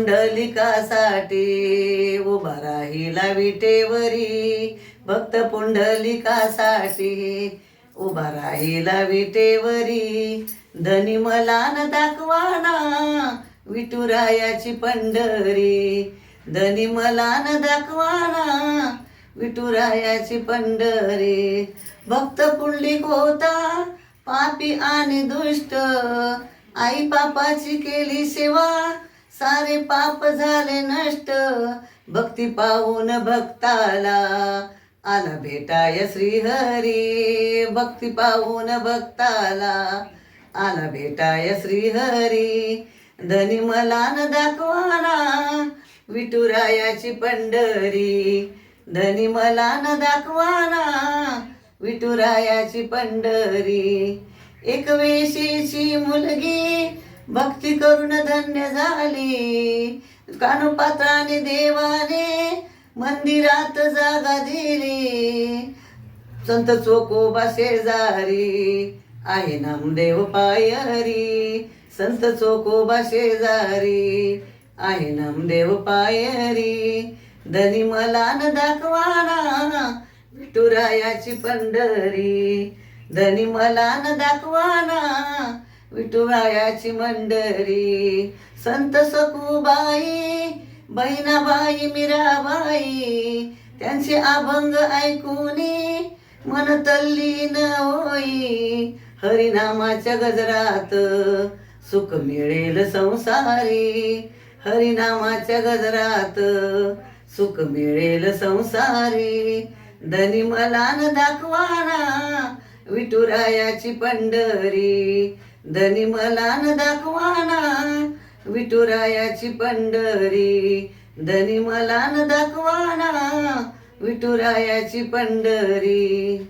पुंडलिकासाठी उभा राहिला विटेवरी. भक्त पुंडलिकासाठी उभा राहिला विटेवरी. धनी मलान दाखवाना विठुरायाची पंढरी. धनी मलान दाखवाना विठुरायाची पंढरी. भक्त पुंडलिक होता पापी आणि दुष्ट. आई पापाची केली सेवा सारे पाप झाले नष्ट. भक्ती पाहून भक्ताला आला भेटाय श्रीहरी. भक्ती पाहून भक्ताला आला भेटाय श्रीहरी. धनी मलान दाखवाना विठुरायाची पंढरी. धनी मलान दाखवाना विठुरायाची पंढरी. एक वेशीची मुलगी भक्ती करून धन्य झाली. कानुपात्राने देवाने मंदिरात जागा दिली. संत चोकोबा शेजारी आहे नामदेव पायरी संत चोकोबा शेजारी आहे नामदेव पायरी धनी मला न दाखवाना विठुरायाची पंढरी. धनी मला न दाखवाना विठुरायाची मंडरी संत सखूबाई बहिणाबाई मीराबाई त्यांचे अभंग ऐकूनी मन तल्लीन होई. हरिनामाच्या गजरात सुख मिळेल संसारी. हरिनामाच्या गजरात सुख मिळेल संसारी. धनी मला न दाखवाना विठुरायाची पंढरी. धनी मला न दाखवाना विठुरायाची पंढरी. धनी मला न दाखवाना विठुरायाची पंढरी.